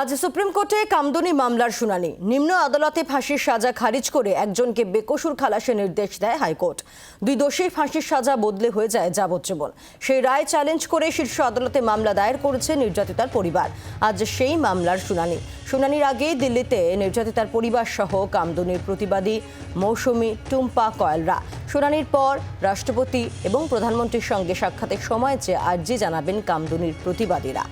আজ সুপ্রিম কোর্টে কামদুনি মামলার শুনানি। নিম্ন আদালতে ফাঁসির সাজা খারিজ করে একজনকে বেকসুর খালাসের নির্দেশ দেয় হাইকোর্ট। দুই দোষীর ফাঁসির সাজা বদলে হয়ে যায় যাবজ্জীবন। সেই রায় চ্যালেঞ্জ করে শীর্ষ আদালতে মামলা দায়ের করেছে নির্যাতিতার পরিবার। আজ সেই মামলার শুনানি। শুনানির আগে দিল্লিতে নির্যাতিতার পরিবার সহ কামদুনির প্রতিবাদী মৌসুমী টুম্পা কয়েলরা। শুনানির পর রাষ্ট্রপতি এবং প্রধানমন্ত্রীর সঙ্গে সাক্ষাতের সময় চেয়ে আর্জি জানাবেন কামদুনির প্রতিবাদীরা।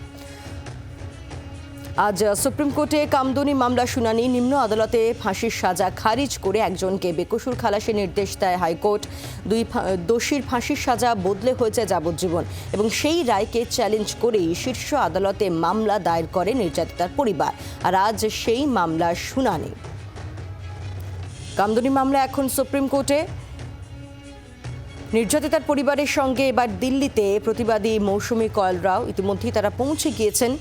আজ সুপ্রিম কোর্টে কামদুনি মামলা শুনানি। নিম্ন আদালতে ফাঁসির সাজা খারিজ করে একজনকে বেকসুর খালাসের নির্দেশ দেয় হাইকোর্ট। দুই দোষীর ফাঁসির সাজা বদলে হয়েছে যাবজ্জীবন এবং সেই রায়কে চ্যালেঞ্জ করেই শীর্ষ আদালতে মামলা দায়ের করে নির্যাতিতার পরিবার। আর আজ সেই মামলার শুনানি। কামদুনি মামলা এখন সুপ্রিম কোর্টে। নির্যাতিতার পরিবারের সঙ্গে এবার দিল্লিতে প্রতিবাদী মৌসুমী কয়েলরাও ইতিমধ্যেই তারা পৌঁছে গিয়েছেন।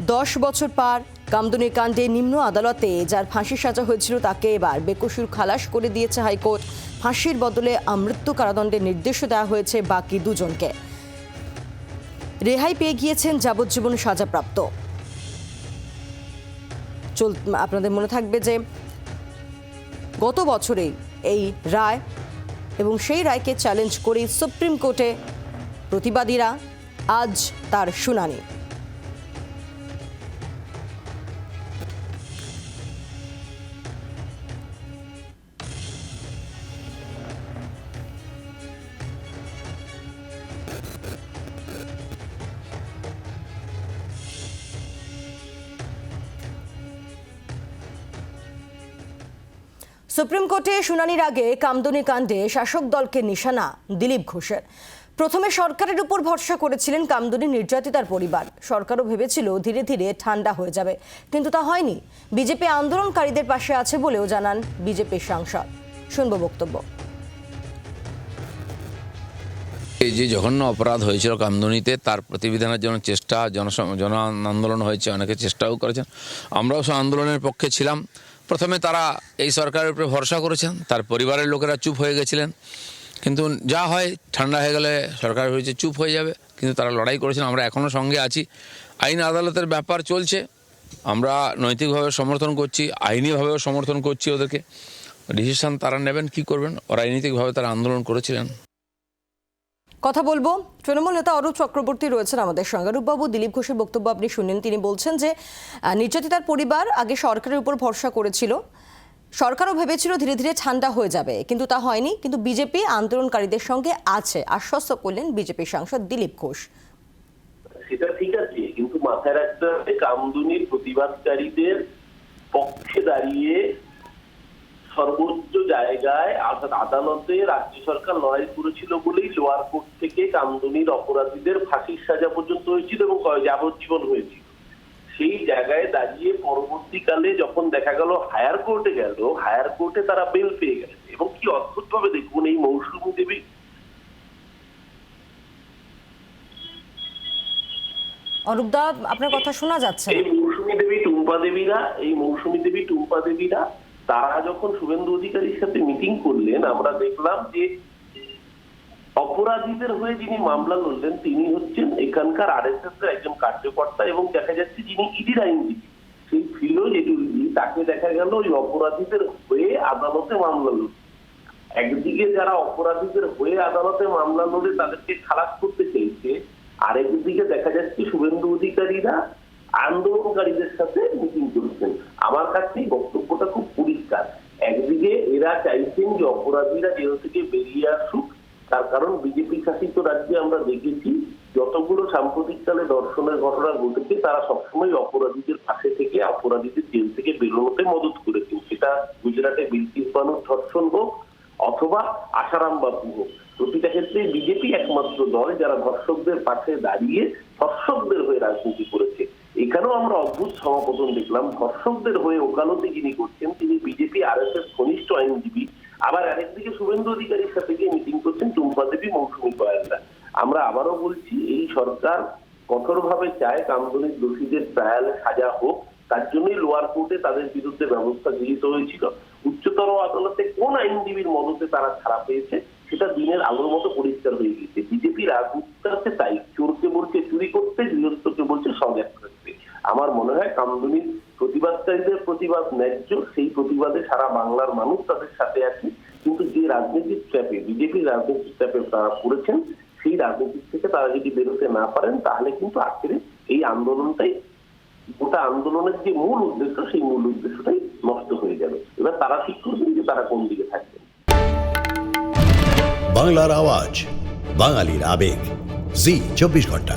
দশ বছর পার কামদুনি কাণ্ডে নিম্ন আদালতে যার ফাঁসির সাজা হয়েছিল তাকে এবার বেকসুর খালাস করে দিয়েছে হাইকোর্ট। ফাঁসির বদলে আমৃত্যু কারাদণ্ডের নির্দেশও দেওয়া হয়েছে বাকি দুজনকে। রেহাই পেয়ে গিয়েছেন যাবজ্জীবন সাজাপ্রাপ্ত। চল, আপনাদের মনে থাকবে যে গত বছরেই এই রায় এবং সেই রায়কে চ্যালেঞ্জ করেই সুপ্রিম কোর্টে প্রতিবাদীরা আজ তার শুনানি। সুপ্রিম কোর্টে শুনানির আগে কামদুনি কাণ্ডে শাসক দলকে নিশানা, দিলীপ ঘোষের। প্রথমে সরকারের উপর ভরসা করেছিলেন কামদুনি নির্যাতিতার পরিবার। সরকারও ভেবেছিল ধীরে ধীরে ঠান্ডা হয়ে যাবে, কিন্তু তা হয়নি। বিজেপি আন্দোলনকারীদের পাশে আছে বলেও জানান বিজেপির সাংসদ। শুনব বক্তব্য। এই যে জঘন্য অপরাধ হয়েছিল কামদুনিতে, তার প্রতিবিধানের জন্য চেষ্টা জনসম জন আন্দোলন হয়েছে, অনেকে চেষ্টাও করেছেন। আমরাও সে আন্দোলনের পক্ষে ছিলাম। প্রথমে তারা এই সরকারের উপরে ভরসা করেছেন, তার পরিবারের লোকেরা চুপ হয়ে গেছিলেন। কিন্তু যা হয়, ঠান্ডা হয়ে গেলে সরকার হয়েছে চুপ হয়ে যাবে, কিন্তু তারা লড়াই করেছেন, আমরা এখনও সঙ্গে আছি। আইন আদালতের ব্যাপার চলছে, আমরা নৈতিকভাবে সমর্থন করছি, আইনিভাবেও সমর্থন করছি ওদেরকে। ডিসিশন তারা নেবেন, কি করবেন? রাজনৈতিকভাবে তারা আন্দোলন করেছিলেন। কথা বলব। তৃণমূল নেতা অরূপ চক্রবর্তী রয়েছেন আমাদের সঙ্গে অরূপবাবু দিলীপ ঘোষের বক্তব্য আপনি শুনলেন। তিনি বলছেন যে নির্যাতিতার পরিবার আগে সরকারের উপর ভরসা করেছিল। সরকারও ভেবেছিল ধীরে ধীরে ঠান্ডা হয়ে যাবে। কিন্তু তা হয়নি। কিন্তু বিজেপি আন্দোলনকারীদের সঙ্গে আছে। আশ্বস্ত করলেন বিজেপি সাংসদ দিলীপ ঘোষ। সেটা ঠিক আছে। কিন্তু মাথায় রাখতে হবে, কামদুনির প্রতিবাদকারীদের পক্ষে দাঁড়িয়ে সর্বোচ্চ জায়গায় অর্থাৎ আদালতে রাজ্য সরকার লড়াই করেছিল বলেই লোয়ার কোর্ট থেকে কামদুনির অপরাধীদের ফাঁসির সাজা পর্যন্ত হয়েছিল এবং যাবজ্জীবন হয়েছিল। সেই জায়গায় দাঁড়িয়ে পরবর্তীকালে যখন দেখা গেল হায়ার কোর্টে গেল হায়ার কোর্টে তারা বেল পেয়ে গেছে। এবং কি অদ্ভুত ভাবে দেখুন এই মৌসুমী দেবী। অরূপদা আপনার কথা শোনা যাচ্ছে এই মৌসুমী দেবী টুম্পা দেবীরা এই মৌসুমী দেবী টুম্পা দেবীরা তারা যখন শুভেন্দু অধিকারীর সাথে মিটিং করলেন, আমরা দেখলাম যে অপরাধীদের হয়ে যিনি মামলা লড়লেন, তিনি হচ্ছেন এখানকার আরএসএস এর একজন কার্যকর্তা এবং দেখা যাচ্ছে যিনি ইডির আইনজীবী। সেই ফিরোজ এটুলজি, তাকে দেখা গেল ওই অপরাধীদের হয়ে আদালতে মামলা লড়ল একদিকে যারা অপরাধীদের হয়ে আদালতে মামলা লড়ে তাদেরকে খালাস করতে চেয়েছে আরেকদিকে দেখা যাচ্ছে শুভেন্দু অধিকারীরা আন্দোলনকারীদের সাথে মিটিং করেছেন। আমার কাছে বক্তব্যটা খুব পরিষ্কার একদিকে এরা চাইছেন যে অপরাধীরা জেল থেকে বেরিয়ে আসুক, তার কারণ বিজেপি শাসিত রাজ্যে আমরা দেখেছি যতগুলো সাম্প্রতিককালে দর্শনের ঘটনা ঘটেছে, তারা সবসময় অপরাধীদের পাশে থেকে, অপরাধীদের জেল থেকে বেরোনোতে মদত করেছেন। সেটা গুজরাটে বিলকিস বানুর ধর্ষণ হোক অথবা আশারাম বাপু হোক। প্রতিটা ক্ষেত্রে বিজেপি একমাত্র দল যারা ধর্ষকদের পাশে দাঁড়িয়ে ধর্ষকদের হয়ে রাজনীতি করেছে। এখানেও আমরা অদ্ভুত সমাপতন দেখলাম। ধর্ষকদের হয়ে ওকালতি যিনি করছেন, তিনি বিজেপি আর এস এস ঘনিষ্ঠ আইনজীবী। আবার আরেকদিকে শুভেন্দু অধিকারীর সাথে গিয়ে মিটিং করছেন টুম্পা দেবী, মৌসুমী কয়েকটা আমরা আবারও বলছি, এই সরকার কঠোরভাবে চায় কামদুনির দোষীদের ট্রায়াল সাজা হোক। তার জন্যই লোয়ার কোর্টে তাদের বিরুদ্ধে ব্যবস্থা গৃহীত হয়েছিল। উচ্চতর আদালতে কোন আইনজীবীর মদতে তারা ছাড়া পেয়েছে, সেটা দিনের আলোর মতো পরিষ্কার হয়ে গেছে বিজেপি রাজনীতিতে তাই চোরকে বলছে, চুরি করতে গৃহস্থকে বলছে রাখতে আমার মনে হয় কামদুনির প্রতিবাদকারীদের প্রতিবাদ ন্যায্য, সেই প্রতিবাদে সারা বাংলার মানুষ তাদের সাথে আছে। কিন্তু যে রাজনীতির ট্র্যাপে বিজেপির রাজনীতির ট্র্যাপে তারা পড়েছেন, সেই রাজনীতির থেকে তারা যদি বেরোতে না পারেন, তাহলে কিন্তু আখেরে এই আন্দোলনটাই, গোটা আন্দোলনের যে মূল উদ্দেশ্য, সেই মূল উদ্দেশ্যটাই নষ্ট হয়ে যাবে এবার তারা ঠিক করবেন যে তারা কোন দিকে থাকবেন। বাংলার আওয়াজ, বাঙালির আবেগ। জি, চব্বিশ ঘণ্টা।